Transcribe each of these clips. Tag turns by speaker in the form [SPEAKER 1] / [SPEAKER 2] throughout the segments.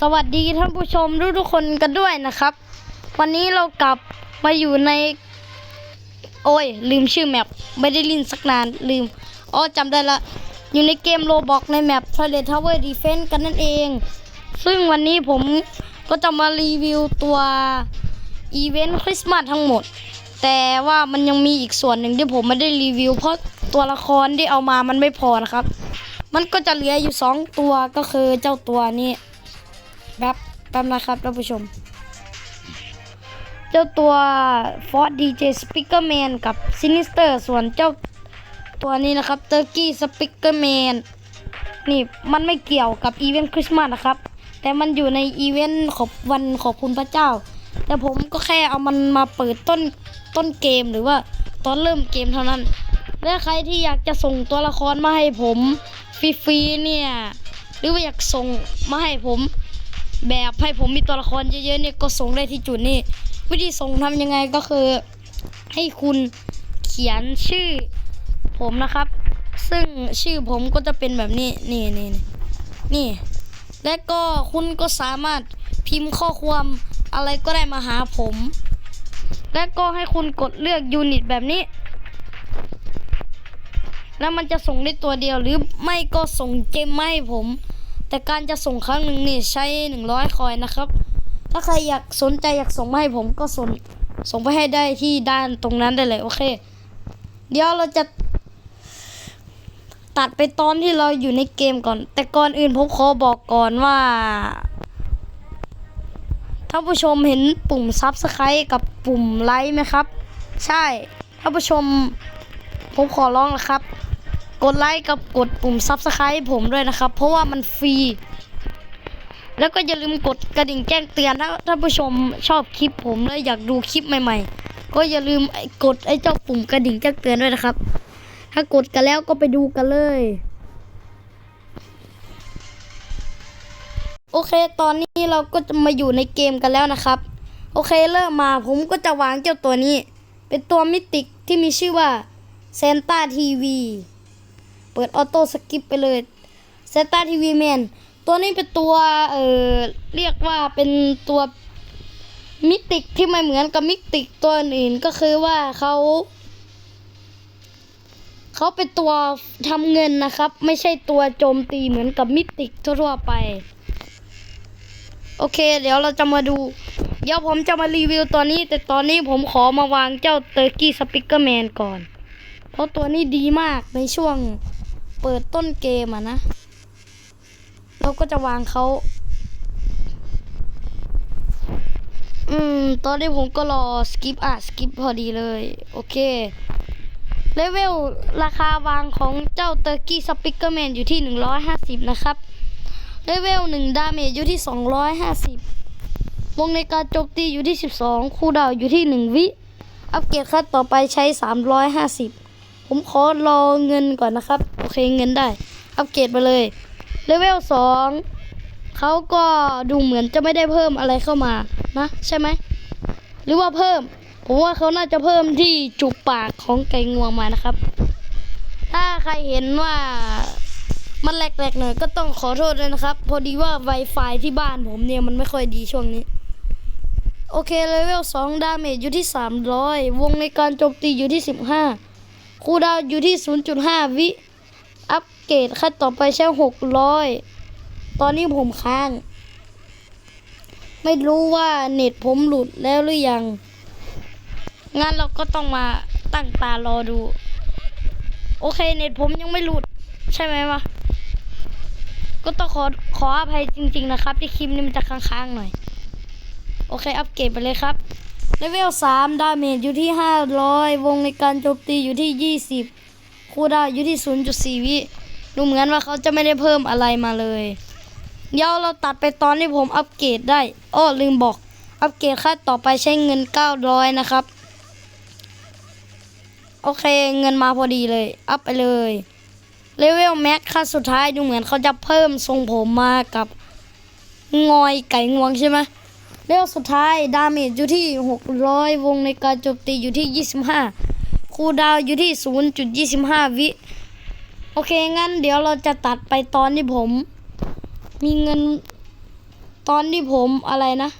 [SPEAKER 1] สวัสดีท่านผู้ชมทุกทุกๆคนกันด้วยนะครับ วันนี้เรากลับมาอยู่ใน โอ้ย ลืมชื่อแมปไม่ได้ลินสักนานลืมอ๋อจำได้ละ อยู่ในเกมโลบอกในแมป Toilet Tower Defense กันนั่นเอง ซึ่งวันนี้ผมก็จะมารีวิวตัวอีเวนต์คริสต์มาสทั้งหมด แต่ว่ามันยังมีอีกส่วนหนึ่งที่ผมไม่ได้รีวิว เพราะตัวละครที่เอามามันไม่พอนะครับ มันก็จะเหลืออยู่สองตัวก็คือเจ้าตัวนี้ แบบแป๊บนะครับท่านผู้ชม เจ้าตัว Ford DJ Speaker Man กับ Sinister ส่วนเจ้าตัวนี้นะครับ Turkey Speaker Man นี่มันไม่เกี่ยวกับอีเวนต์คริสต์มาสนะครับ แต่มันอยู่ในอีเวนต์ขอบวันขอบคุณพระเจ้า แต่ผมก็แค่เอามันมาเปิดต้นต้นเกมหรือว่าตอนเริ่มเกมเท่านั้น และใครที่อยากจะส่งตัวละครมาให้ผมฟรีๆเนี่ย หรือว่าอยากส่งมาให้ผม แบบให้ผมมีตัวละครเยอะๆเนี่ยก็ส่งได้ที่จุดนี้วิธีส่งทำยังไงก็คือ ให้คุณเขียนชื่อ ผมนะครับ ซึ่งชื่อผมก็จะเป็นแบบนี้นี่นี่นี่นี่และก็คุณก็สามารถพิมพ์ข้อความอะไรก็ได้มาหาผม และก็ให้คุณกดเลือกยูนิตแบบนี้ แล้วมันจะส่งได้ตัวเดียวหรือไม่ก็ส่งเกมมาให้ผม แต่การจะส่งครั้งหนึ่งนี่ใช้หนึ่งร้อยคอยนะครับ ถ้าใครอยากสนใจอยากส่งมาให้ผมก็ส่งส่งไปให้ได้ที่ด้านตรงนั้นได้เลยโอเค เดี๋ยวเราจะตัดไปตอนที่เราอยู่ในเกมก่อน แต่ก่อนอื่นผมขอบอกก่อนว่าท่านผู้ชมเห็นปุ่มซับสไครต์กับปุ่มไลค์ไหมครับ ใช่ท่านผู้ชมผมขอร้องนะครับ กดไลค์กับกดปุ่มซับสไครต์ผมด้วยนะครับ เพราะว่ามันฟรี แล้วก็อย่าลืมกดกระดิ่งแจ้งเตือนถ้าท่านผู้ชมชอบคลิปผมและอยากดูคลิปใหม่ๆ ก็อย่าลืมกดไอ้เจ้าปุ่มกระดิ่งแจ้งเตือนด้วยนะครับ ถ้ากดกันแล้วก็ไปดูกันเลย โอเค ตอนนี้เราก็จะมาอยู่ในเกมกันแล้วนะครับ โอเคเริ่มมาผมก็จะวางเจ้าตัวนี้ เป็นตัวมิติกที่มีชื่อว่าเซนต้าทีวี เปิดออโต้สกิปไปเลยเซตาทีวีแมนตัวนี้เป็นตัวเอ่อเรียกว่าเป็นตัวมิติกที่ไม่เหมือนกับมิติกตัวอื่นก็คือว่าเขาเขาเป็นตัวทำเงินนะครับ ไม่ใช่ตัวโจมตีเหมือนกับมิติกทั่วไป โอเค เดี๋ยวเราจะมาดู เดี๋ยวผมจะมารีวิวตัวนี้ แต่ตอนนี้ผมขอมาวางเจ้าเตอร์กี้สปิเกอร์แมนก่อน เพราะตัวนี้ดีมากในช่วง เปิดต้นเกมอะนะ เราก็จะวางเขาอืม ตอนนี้ผมก็รอสกิปอะสกิปพอดีเลย โอเคเลเวลราคาวางของเจ้าเตอร์กี้สปิกเกอร์แมนอยู่ที่ 150 นะครับเลเวล1ดาเมจอยู่ที่ 250 วงในการโจมตีอยู่ที่ 12 คูลดาวอยู่ที่ 1 วิ อัปเกรดขั้นต่อไปใช้ 350 ผมขอรอเงินก่อนนะครับ โอเคเงินได้ อัปเกรดไปเลยเลเวล2เขาก็ดูเหมือนจะไม่ได้เพิ่มอะไรเข้ามานะ ใช่ไหม หรือว่าเพิ่ม ผมว่าเขาน่าจะเพิ่มที่จุกปากของไก่งวงมานะครับ ถ้าใครเห็นว่ามันแหลกๆหน่อยก็ต้องขอโทษด้วยนะครับ พอดีว่า Wi-Fi ที่บ้านผมเนี่ยมันไม่ค่อยดีช่วงนี้ โอเคเลเวล2ดาเมจอยู่ที่ 300 วงในการโจมตีอยู่ที่ 15 คูดาวอยู่ที่ 0.5 วิ อัปเกรดขั้นต่อไปใช้ 600 ตอนนี้ผมค้าง ไม่รู้ว่าเน็ตผมหลุดแล้วหรือยัง งั้นเราก็ต้องมาตั้งตารอดู โอเคเน็ตผมยังไม่หลุด ใช่ไหมวะ ก็ต้องขอขออภัยจริง ๆ นะครับ ที่คลิปนี้มันจะค้างๆหน่อย โอเค อัปเกรดไปเลยครับ เลเวล3ดาเมจอยู่ที่500วงในการโจมตีอยู่ที่20คูดาอยู่ที่0.4วิดูเหมือนว่าเขาจะไม่ได้เพิ่มอะไรมาเลยเดี๋ยวเราตัดไปตอนที่ผมอัปเกรดได้อ้อลืมบอก อัปเกรดขั้นต่อไปใช้เงิน900นะครับ โอเคเงินมาพอดีเลย อัพไปเลยเลเวลแม็กขั้นสุดท้ายดูเหมือนเขาจะเพิ่มทรงผมมากับงอยไก่งวงใช่ไหม เลเวสุดท้ายดาเมจอยู่ที่ 600 วงในการโจมตีอยู่ที่ 25 คูดาวอยู่ที่ 0.25 วิ โอเค งั้นเดี๋ยวเราจะตัดไปตอนที่ผม มีเงินตอนที่ผมอะไรนะ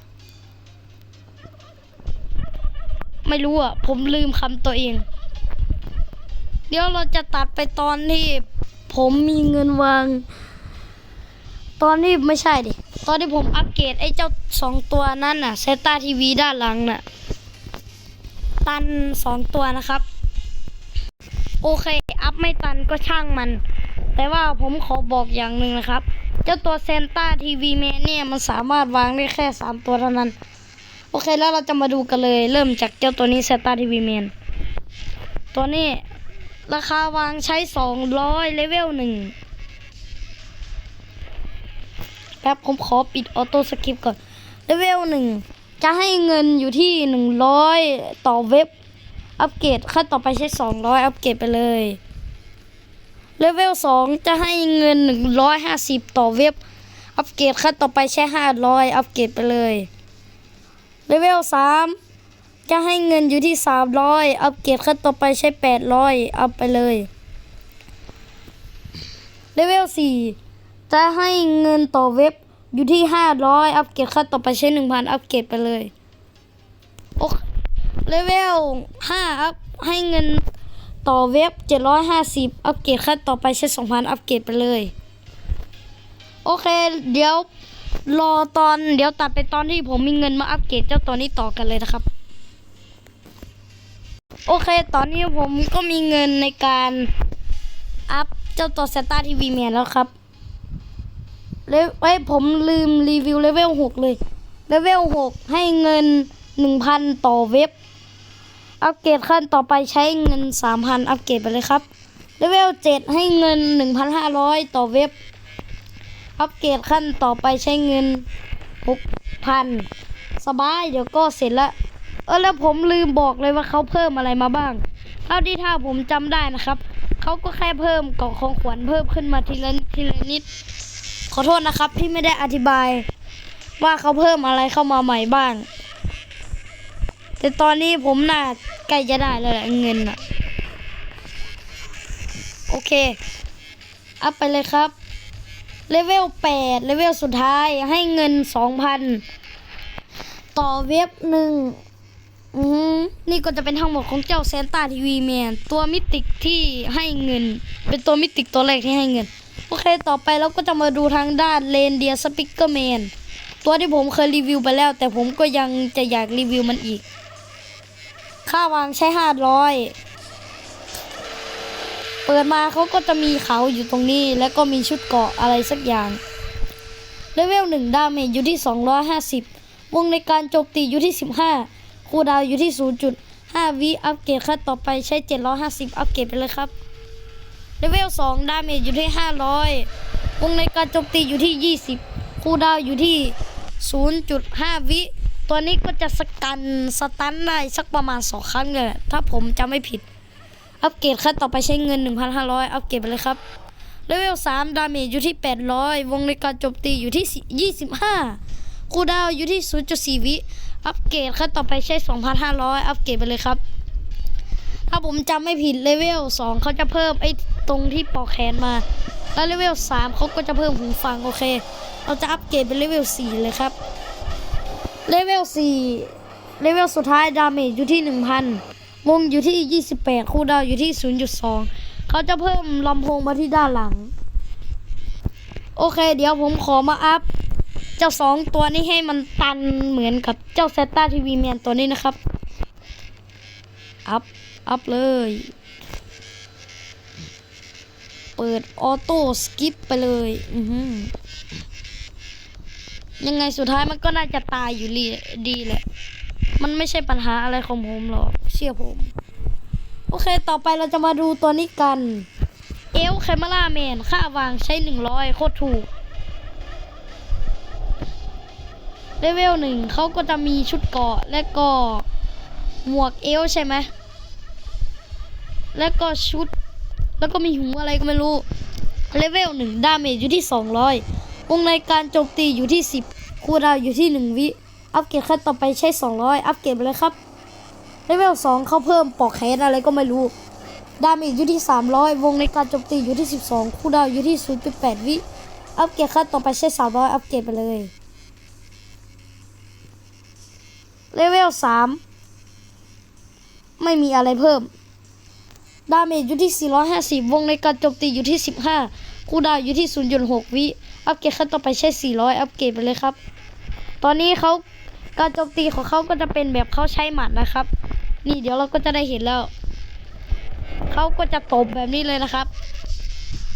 [SPEAKER 1] ไม่รู้อะ ผมลืมคำตัวเอง เดี๋ยวเราจะตัดไปตอนที่ผมมีเงินวาง ตอนนี้ไม่ใช่ดิ ตอนที่ผมอัปเกรดไอ้เจ้าสองตัวนั้นน่ะเซตาทีวีด้านหลังน่ะ ตันสองตัวนะครับ โอเค อัพไม่ตันก็ช่างมัน แต่ว่าผมขอบอกอย่างหนึ่งนะครับ เจ้าตัวเซนต้าทีวีแมนเนี่ยมันสามารถวางได้แค่สามตัวเท่านั้น โอเคแล้วเราจะมาดูกันเลย เริ่มจากเจ้าตัวนี้เซนต้าทีวีแมนตัวนี้ ราคาวางใช้สองร้อยเลเวลหนึ่ง ป๊บผมขอปิดออโต้สคริปก่อนเลเวลหนึ่งจะให้เงินอยู่ที่หนึ่งร้อยต่อเว็บ อัปเกรดขั้นต่อไปใช้สองร้อยอัปเกรดไปเลยเลเวลสองจะให้เงินหนึ่งร้อยห้าสิบต่อเว็บ อัปเกรดขั้นต่อไปใช้ห้าร้อยอัปเกรดไปเลยเลเวลสามจะให้เงินอยู่ที่สามร้อยอัปเกรดขั้นต่อไปใช้แปดร้อยอัพไปเลยเลเวลสี่ จะให้เงินต่อเว็บอยู่ที่ห้าร้อยอัปเกรดขั้นต่อไปใช้หนึ่งพันอัปเกรดไปเลยโอเคเลเวลห้าอัพให้เงินต่อเว็บเจ็ดร้อยห้าสิบอัปเกรดขั้นต่อไปใช้สองพันอัปเกรดไปเลย โอเค เดี๋ยวรอตอนเดี๋ยวตัดไปตอนที่ผมมีเงินมาอัปเกรดเจ้าตัวนี้ต่อกันเลยนะครับ โอเค ตอนนี้ผมก็มีเงินในการอัพเจ้าตัวเซต้าทีวีเมียแล้วครับ เลเว้ผมลืมรีวิวเลเวลหกเลย เลเวลหกให้เงินหนึ่งพันต่อเว็บ อัปเกรดขั้นต่อไปใช้เงินสามพันอัปเกรดไปเลยครับ เลเวลเจ็ดให้เงินหนึ่งพันห้าร้อยต่อเว็บ อัปเกรดขั้นต่อไปใช้เงินหกพันสบายเดี๋ยวก็เสร็จละ เออแล้วผมลืมบอกเลยว่าเขาเพิ่มอะไรมาบ้าง เท่าที่ถ้าผมจำได้นะครับ เขาก็แค่เพิ่มกล่องของขวัญเพิ่มขึ้นมาทีละทีละนิด อโทษนะครับที่ไม่ได้อธิบาย ว่าเขาเพิ่มอะไรเข้ามาใหม่บ้าง แต่ตอนนี้ผมน่าใกล้จะได้แล้วแหละเงินอะโอเค อัพไปเลยครับ เลเวลแปดเลเวลสุดท้ายให้เงินสองพันต่อเว็บหนึ่งนี่ก็จะเป็นทั้งหมดของเจ้าเซนต้าทีวีแมนตัวมิติกที่ให้เงิน เป็นตัวมิติกตัวแรกที่ให้เงิน โอเคต่อไปเราก็จะมาดูทางด้านเลนเดียสปิเกอร์แมนตัวที่ผมเคยรีวิวไปแล้ว แต่ผมก็ยังจะอยากรีวิวมันอีก ค่าวางใช้ห้าร้อยเปิดมาเขาก็จะมีเขาอยู่ตรงนี้ แล้วก็มีชุดเกาะอะไรสักอย่างเลเวลหนึ่งดาเมจอยู่ที่ 250 วงในการโจมตีอยู่ที่ 15 คูดาวอยู่ที่ 0.5 วิอัปเกรดขั้นต่อไปใช้ 750 อัปเกรดไปเลยครับ เลเวล2ดาเมจอยู่ที่ 500วงในการโจมตีอยู่ที่ 20 คูลดาวอยู่ที่ 0.5 วิ ตัวนี้ก็จะสกันสตันได้สักประมาณ 2 ครั้งเลยถ้าผมจำไม่ผิด อัปเกรดขั้นต่อไปใช้เงิน 1,500 อัปเกรดไปเลยครับเลเวล3ดาเมจอยู่ที่ 800 วงในการโจมตีอยู่ที่ 25 คูลดาวอยู่ที่ 0.4 วิ อัปเกรดขั้นต่อไปใช้ 2,500 อัปเกรดไปเลยครับ ถ้าผมจำไม่ผิดเลเวล2เขาจะเพิ่มไอ้ตรงที่ปอกแขนมา แล้วเลเวล3เขาก็จะเพิ่มหูฟังโอเค เราจะอัปเกรดเป็นเลเวล4เลยครับ เลเวล4เลเวลสุดท้ายดาเมจอยู่ที่1,000วงอยู่ที่28คูลดาวอยู่ที่0.2เขาจะเพิ่มลำโพงมาที่ด้านหลัง โอเค เดี๋ยวผมขอมาอัพเจ้าสองตัวนี้ให้มันตันเหมือนกับเจ้าเซต้าทีวีแมนตัวนี้นะครับ อัพ อัพเลย เปิดออโต้สกิปไปเลย อือยังไงสุดท้ายมันก็น่าจะตายอยู่ดีดีแหละ มันไม่ใช่ปัญหาอะไรของผมหรอก เชื่อผม โอเค ต่อไปเราจะมาดูตัวนี้กัน เอลแคมราแมน ค่าวางใช้หนึ่งร้อยโคตรถูกเลเวลหนึ่งเขาก็จะมีชุดเกาะและก็หมวกเอลใช่ไหม แล้วก็ชุด แล้วก็มีหูอะไรก็ไม่รู้ เลเวลหนึ่งดาเมจอยู่ที่ 200วงในการโจมตีอยู่ที่ 10 คูดาวอยู่ที่ 1 วิ อัปเกรดขั้นต่อไปใช้ 200 อัปเกรดไปเลยครับ เลเวล2เขาเพิ่มปอกแขนอะไรก็ไม่รู้ ดาเมจอยู่ที่ 300 วงในการโจมตีอยู่ที่ 12 คูดาวอยู่ที่ 0.8 วิ อัปเกรดขั้นต่อไปใช้ 300 อัปเกรดไปเลย เลเวลสามไม่มีอะไรเพิ่ม ดาเมจอยู่ที่ 450 วงในการโจมตีอยู่ที่ 15 คูดาวอยู่ที่ 0.6 วิ อัปเกรดขั้นต่อไปใช้ 400 อัปเกรดไปเลยครับ ตอนนี้เขาการโจมตีของเขาก็จะเป็นแบบเขาใช้หมัดนะครับ นี่เดี๋ยวเราก็จะได้เห็นแล้ว เขาก็จะตบแบบนี้เลยนะครับ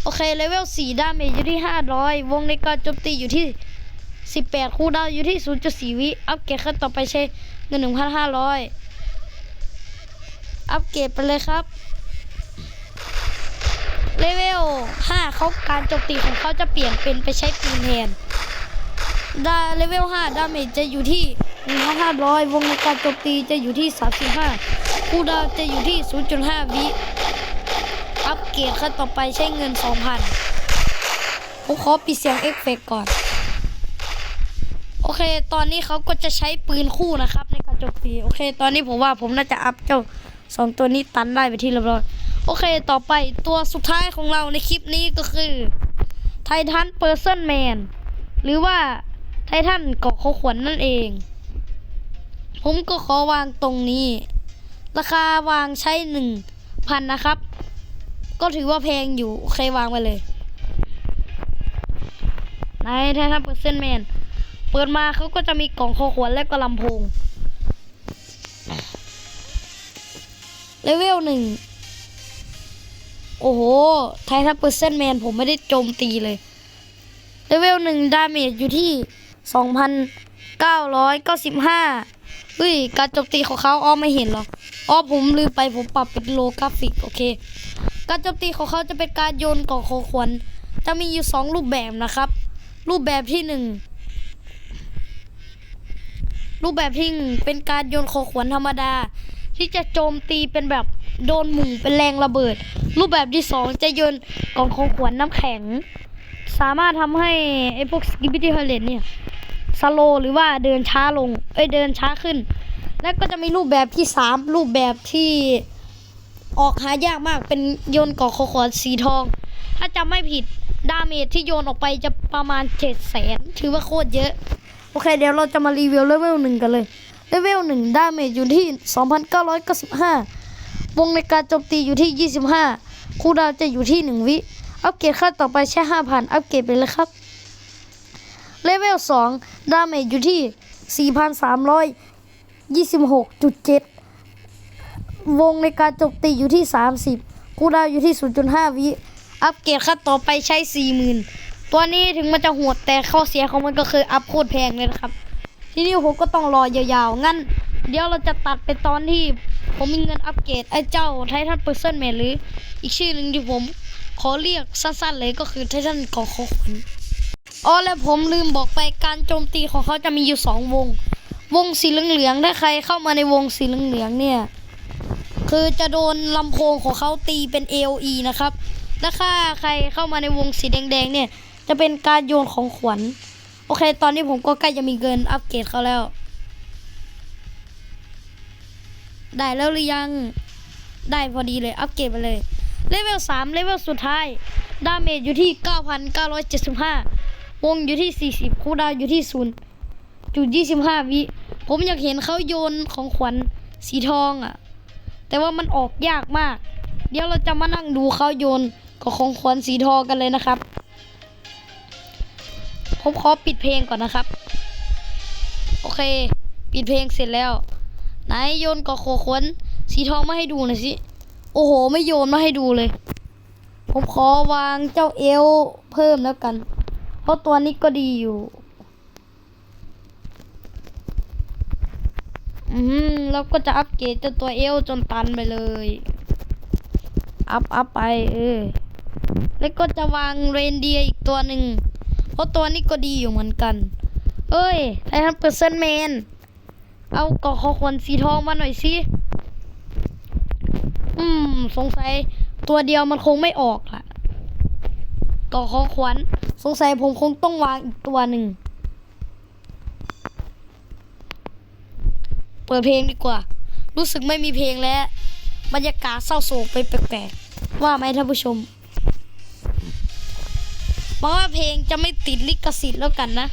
[SPEAKER 1] โอเคเลเวล 4 ดาเมจอยู่ที่ 500 วงในการโจมตีอยู่ที่ 18 คูดาวอยู่ที่ 0.4 วิ อัปเกรดขั้นต่อไปใช้ 1,500 อัปเกรดไปเลยครับ เลเวล5เขาการโจมตีของเขาจะเปลี่ยนเป็นไปใช้ปืนแทนดาเลเวล5ดาเมจจะอยู่ที่1,500 วงในการโจมตีจะอยู่ที่ 35 คูดาวจะอยู่ที่ 0.5 วิอัปเกรดขั้นต่อไปใช้เงิน 2,000 ผมขอปิดเสียงเอฟเฟกก่อน โอเค ตอนนี้เขาก็จะใช้ปืนคู่นะครับ ในการโจมตี โอเค ตอนนี้ผมว่าผมน่าจะอัพเจ้าสองตัวนี้ตันได้ไปที่เรียบร้อย โอเคต่อไปตัวสุดท้ายของเราในคลิปนี้ก็คือไททันเปอร์เซนแมนหรือว่าไททันเกาะเขาขวัญนนั่นเอง ผมก็ขอวางตรงนี้ ราคาวางใช้หนึ่งพันนะครับ ก็ถือว่าแพงอยู่โอเควางไปเลยในไททันเปอร์เซนแมนเปิดมาเขาก็จะมีกล่องคอขวัญและก็ลำโพงเลเวลหนึ่ง โอ้โห ไททันเปอร์เซนแมนผมไม่ได้โจมตีเลยเลเวลหนึ่งดาเมจอยู่ที่สองพันเก้าร้อยเก้าสิบห้าเฮ้ย การโจมตีของเขาอ้อไม่เห็นหรออ้อผมลืมไปผมปรับเป็นโลกราฟิก โอเค การโจมตีของเขาจะเป็นการโยนกล่องของขวัญจะมีอยู่สองรูปแบบนะครับ รูปแบบที่หนึ่งรูปแบบที่หนึ่งเป็นการโยนของขวัญธรรมดา ที่จะโจมตีเป็นแบบ โดนหมู่เป็นแรงระเบิด รูปแบบที่สองจะโยนกล่องของขวัญน้ำแข็ง สามารถทำให้ไอ้พวกสกิปปี้เฮเลนเนี่ยสโลหรือว่าเดินช้าลง เอ้ยเดินช้าขึ้น แล้วก็จะมีรูปแบบที่สามรูปแบบที่ออกหายากมากเป็นโยนกล่องของขวัญสีทอง ถ้าจำไม่ผิดดาเมจที่โยนออกไปจะประมาณเจ็ดแสนถือว่าโคตรเยอะ โอเค เดี๋ยวเราจะมารีวิวเลเวลหนึ่งกันเลยเลเวลหนึ่งดาเมจอยู่ที่ 2,995 วงในการโจมตีอยู่ที่ 25 คูดาวจะอยู่ที่ 1 วิ อัปเกรดขั้นต่อไปใช้5,000 อัปเกรดไปเลยครับ เลเวล 2 ดาเมจอยู่ที่ 4,326.7 วงในการโจมตีอยู่ที่ 30 คูดาวอยู่ที่ 0.5 วิ อัปเกรดขั้นต่อไปใช้ 40,000 ตัวนี้ถึงมันจะโหดแต่ข้อเสียของมันก็คืออัพโคตรแพงเลยนะครับ ทีนี้ผมก็ต้องรอยาวๆ งั้น เดี๋ยวเราจะตัดไปตอนที่ ผมมีเงินอัปเกรดไอ้เจ้าไททันเปอร์เซนแมนหรือ อีกชื่อหนึ่งที่ผม ขอเรียกสั้นๆเลยก็คือไททันกองขอขวัญอ๋อและผมลืมบอกไปการโจมตีของเขาจะมีอยู่สองวง วงสีเหลืองๆถ้าใครเข้ามาในวงสีเหลืองๆเนี่ย คือจะโดนลำโพงของเขาตีเป็น AOE นะครับและถ้าใครเข้ามาในวงสีแดงๆเนี่ย จะเป็นการโยนของขวัญ โอเค ตอนนี้ผมก็ใกล้จะมีเงินอัปเกรดเขาแล้ว ได้แล้วหรือยัง ได้พอดีเลยอัปเกรดไปเลย เลเวล3เลเวลสุดท้าย ดาเมจอยู่ที่ 9,975 วงอยู่ที่ 40 คูดาวอยู่ที่0จุด25 วิ ผมอยากเห็นเขาโยนของขวัญสีทองอะ่ะ แต่ว่ามันออกยากมาก เดี๋ยวเราจะมานั่งดูเขาโยนกับของขวัญสีทองกันเลยนะครับ ผมขอปิดเพลงก่อนนะครับ โอเค ปิดเพลงเสร็จแล้ว ไหนโยนกอโคขวนสีทองมาให้ดูหน่อยสิ โอ้โห ไม่โยนมาให้ดูเลย ผมขอวางเจ้าเอลเพิ่มแล้วกัน เพราะตัวนี้ก็ดีอยู่ อืมแล้วก็จะอัปเกรดเจ้าตัวเอลจนตันไปเลย อัพอัพไปเออ แล้วก็จะวางเรนเดียอีกตัวหนึ่ง เพราะตัวนี้ก็ดีอยู่เหมือนกัน เอ้ยไททันเปอร์เซนแมน เอากองของขวัญสีทองมาหน่อยสิอืม สงสัยตัวเดียวมันคงไม่ออกล่ะกองของขวัญสงสัยผมคงต้องวางอีกตัวหนึ่ง เปิดเพลงดีกว่า รู้สึกไม่มีเพลงแล้ว บรรยากาศเศร้าโศกไปแปลกๆ ว่าไหมท่านผู้ชมหวังว่าเพลงจะไม่ติดลิขสิทธิ์แล้วกันนะ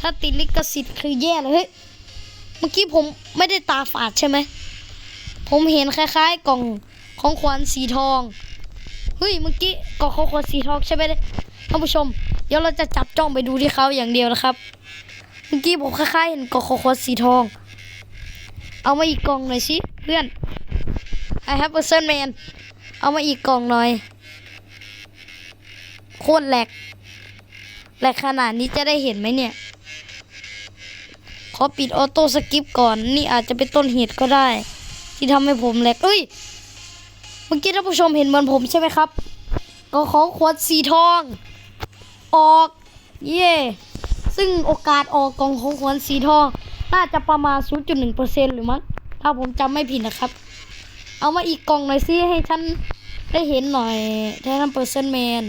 [SPEAKER 1] ถ้าติดลิขสิทธิ์คือแย่เลย เมื่อกี้ผมไม่ได้ตาฝาดใช่ไหม ผมเห็นคล้าย ๆ กล่องของขวัญสีทอง เฮ้ย เมื่อกี้กล่องของขวัญสีทองใช่ไหมท่านผู้ชม เดี๋ยวเราจะจับจ้องไปดูที่เขาอย่างเดียวนะครับ เมื่อกี้ผมคล้ายๆเห็นกล่องของขวัญสีทอง เอามาอีกกล่องหน่อยสิเพื่อน I have a person man เอามาอีกกล่องหน่อย โคตรแหลกแหลกขนาดนี้จะได้เห็นไหมเนี่ย ขอปิดออโต้สกิปก่อน นี่อาจจะเป็นต้นเหตุก็ได้ ที่ทำให้ผมแหลกเอ้ย เมื่อกี้ท่านผู้ชมเห็นเหมือนผมใช่ไหมครับ ก็ขอขวดสีทอง ออก เย่ซึ่งโอกาสออกกองของขวัญสีทอง น่าจะประมาณ 0.1%หรือมั้งถ้าผมจำไม่ผิดนะครับ เอามาอีกกล่องหน่อยสิให้ฉันได้เห็นหน่อยแทนเปอร์เซนแมน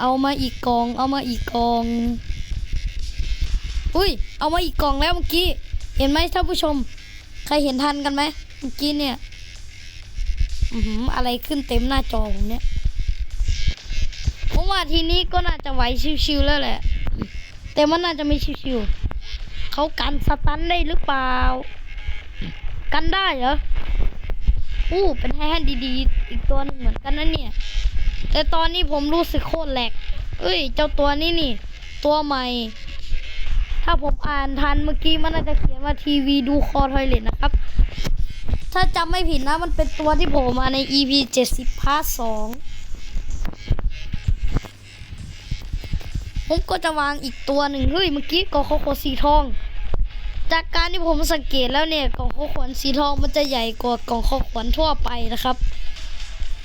[SPEAKER 1] เอามาอีกกอง เอามาอีกกอง อุ้ย เอามาอีกกองแล้วเมื่อกี้ เห็นไหมท่านผู้ชม ใครเห็นทันกันไหมเมื่อกี้เนี่ย อืออะไรขึ้นเต็มหน้าจอผมเนี่ยผมว่าทีนี้ก็น่าจะไหวชิวๆแล้วแหละ แต่มันน่าจะไม่ชิวๆเขากันสตันได้หรือเปล่า กันได้เหรออู้เป็นแฮนด์ดีๆ อีกตัวหนึ่งเหมือนกันนะเนี่ย แต่ตอนนี้ผมรู้สึกโคตรแหลก เอ้ย เจ้าตัวนี้นี่ ตัวใหม่ ถ้าผมอ่านทันเมื่อกี้มันน่าจะเขียนว่าทีวีดูคอทอยเลตนะครับ ถ้าจำไม่ผิดนะมันเป็นตัวที่ผล่มาใน EP 70พาร์ท2ผมก็จะวางอีกตัวหนึ่งเฮ้ยเมื่อกี้กอโคโคสีทอง จากการที่ผมสังเกตแล้วเนี่ยกล่องข้าวขวัญสีทองมันจะใหญ่กว่ากล่องข้าวขวัญทั่วไปนะครับ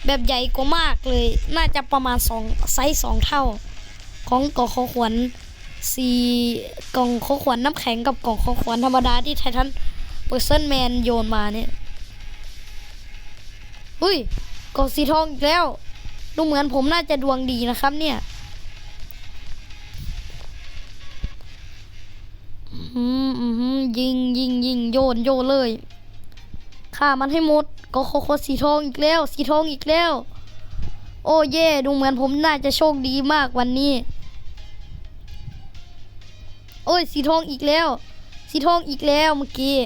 [SPEAKER 1] แบบใหญ่กว่ามากเลย น่าจะประมาณสองไซส์สองเท่า ของกล่องข้าวขวัญสีกล่องข้าวขวัญน้ำแข็งกับกล่องข้าวขวัญธรรมดาที่ไททันเปอร์เซนแมนโยนมาเนี่ยอุ้ยกล่องสีทองอีกแล้ว ดูเหมือนผมน่าจะดวงดีนะครับเนี่ยอืมอืมยิงยิงยิงโยนโยนเลย ฆ่ามันให้หมดก็โคโคสีทองอีกแล้ว สีทองอีกแล้ว โอ้เย่ดูเหมือนผมน่าจะโชคดีมากวันนี้ โอ้ยสีทองอีกแล้ว สีทองอีกแล้วเมื่อกี้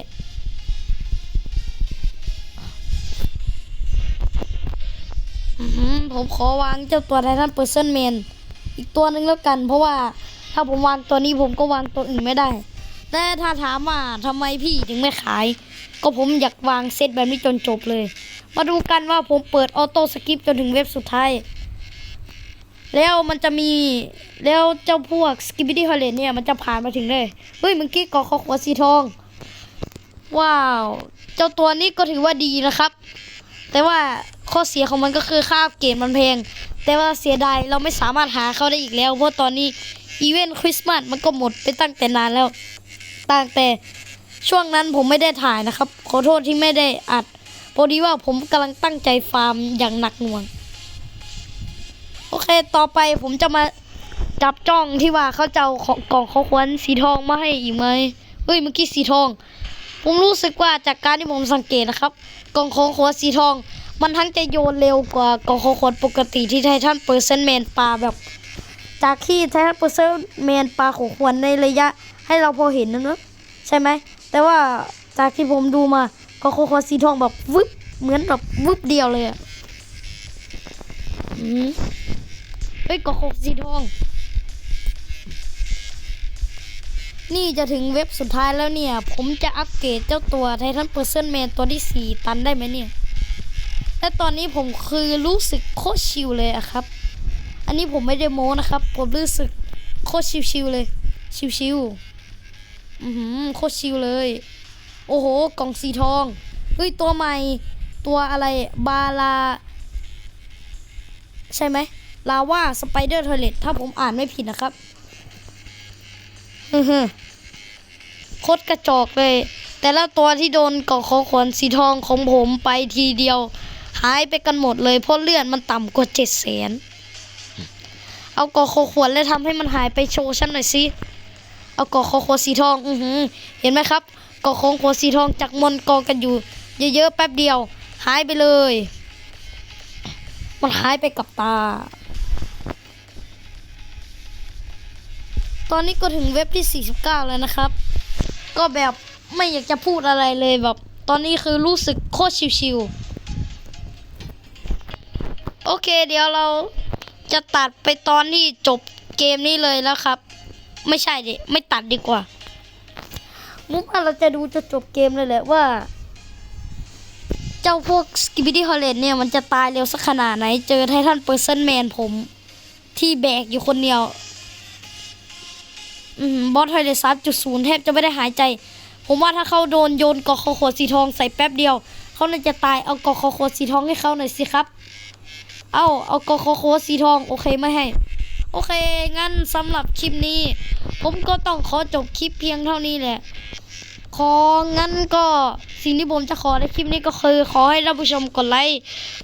[SPEAKER 1] ผมขอวางเจ้าตัวไททันเปอร์เซนแมนอีกตัวหนึ่งแล้วกัน เพราะว่าถ้าผมวางตัวนี้ผมก็วางตัวอื่นไม่ได้ แต่ถ้าถามว่าทำไมพี่ถึงไม่ขาย ก็ผมอยากวางเซตแบบนี้จนจบเลย มาดูกันว่าผมเปิดออโต้สกิปจนถึงเว็บสุดท้าย แล้วมันจะมีแล้วเจ้าพวกสกิปปี้ฮอลเลนเนี่ยมันจะผ่านมาถึงเลย เฮ้ยเมื่อกี้กอขอขวสีทอง ว้าว เจ้าตัวนี้ก็ถือว่าดีนะครับ แต่ว่าข้อเสียของมันก็คือค่าเกรดมันแพง แต่ว่าเสียดายเราไม่สามารถหาเขาได้อีกแล้ว เพราะตอนนี้อีเวนต์คริสต์มาสมันก็หมดไปตั้งแต่นานแล้ว ตั้งแต่ช่วงนั้นผมไม่ได้ถ่ายนะครับ ขอโทษที่ไม่ได้อัดพอดีว่าผมกำลังตั้งใจฟาร์มอย่างหนักหน่วง โอเคต่อไปผมจะมาจับจ้องที่ว่าเขาจะเอาของกล่องของขวัญสีทองมาให้อีกไหมเฮ้ยเมื่อกี้สีทอง ผมรู้สึกว่าจากการที่ผมสังเกตนะครับ กล่องของขวัญสีทอง มันทั้งจะโยนเร็วกว่ากล่องของขวัญปกติที่ไททันเปอร์เซนต์แมนปาแบบ จากที่ไททันเปอร์เซนต์แมนปาของขวัญในระยะ ให้เราพอเห็นนะเนอะใช่ไหม แต่ว่าจากที่ผมดูมาก็โคโคสีทองแบบวึบเหมือนแบบวึบเดียวเลยอะอืมเฮ้ยก็โคสีทอง นี่จะถึงเว็บสุดท้ายแล้วเนี่ย ผมจะอัปเกรดเจ้าตัวไททันเปอร์เซนแมนตัวที่4ตันได้ไหมเนี่ยและตอนนี้ผมคือรู้สึกโคตรชิลเลยอะครับ อันนี้ผมไม่ได้โม้นะครับ ผมรู้สึกโคตรชิลๆเลย ชิลๆ อือหือโคตรชิลเลย โอ้โห กล่องสีทอง เฮ้ย ตัวใหม่ ตัวอะไร บาลา ใช่ไหม ลาว่าสไปเดอร์ทอยเลตถ้าผมอ่านไม่ผิดนะครับฮึ่มๆโคตรกระจอกเลย แต่ละตัวที่โดนกล่องของขวัญสีทองของผมไปทีเดียว หายไปกันหมดเลย เพราะเลือดมันต่ำกว่าเจ็ดแสนเอากล่องของขวัญแล้วทำให้มันหายไปโชว์ฉันหน่อยสิ เอากอคโคสีทอง อือหือ เห็นไหมครับกอของโคสีทองจากมอนกองกันอยู่ เยอะๆแป๊บเดียว หายไปเลย มันหายไปกับตา ตอนนี้ก็ถึงเว็บที่ 49 แล้วนะครับ ก็แบบไม่อยากจะพูดอะไรเลยแบบ ตอนนี้คือรู้สึกโคตรชิวๆโอเคเดี๋ยวเราจะตัดไปตอนที่จบเกมนี้เลยแล้วครับ ไม่ใช่ดิไม่ตัดดีกว่า มุกว่าเราจะดูจะจบเกมเลยแหละว่า เจ้าพวกสกิบิดี้ฮอลเลนเนี่ยมันจะตายเร็วสักขนาดไหน เจอไททันเปอร์เซนแมนผม ที่แบกอยู่คนเดียวอบอสไทเลซัสจุดศูนย์แทบจะไม่ได้หายใจ ผมว่าถ้าเขาโดนโยนกอกคอขวดสีทองใส่แป๊บเดียวเขาน่าจะตายเอากอกคอขวดสีทองให้เขาหน่อยสิครับ เอาเอากอกคอขวดสีทองโอเคไม่ให้ โอเค งั้นสำหรับคลิปนี้ ผมก็ต้องขอจบคลิปเพียงเท่านี้แหละ ขอ งั้นก็สิ่งที่ผมจะขอในคลิปนี้ก็คือ ขอให้ท่านผู้ชมกดไลค์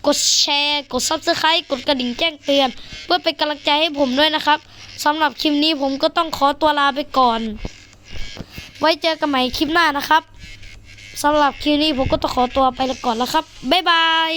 [SPEAKER 1] กดแชร์ กด subscribe กดกระดิ่งแจ้งเตือน เพื่อเป็นกำลังใจให้ผมด้วยนะครับสำหรับคลิปนี้ผมก็ต้องขอตัวลาไปก่อน ไว้เจอกันใหม่คลิปหน้านะครับสำหรับคลิปนี้ผมก็ต้องขอตัวไปก่อนแล้วครับ บ๊ายบาย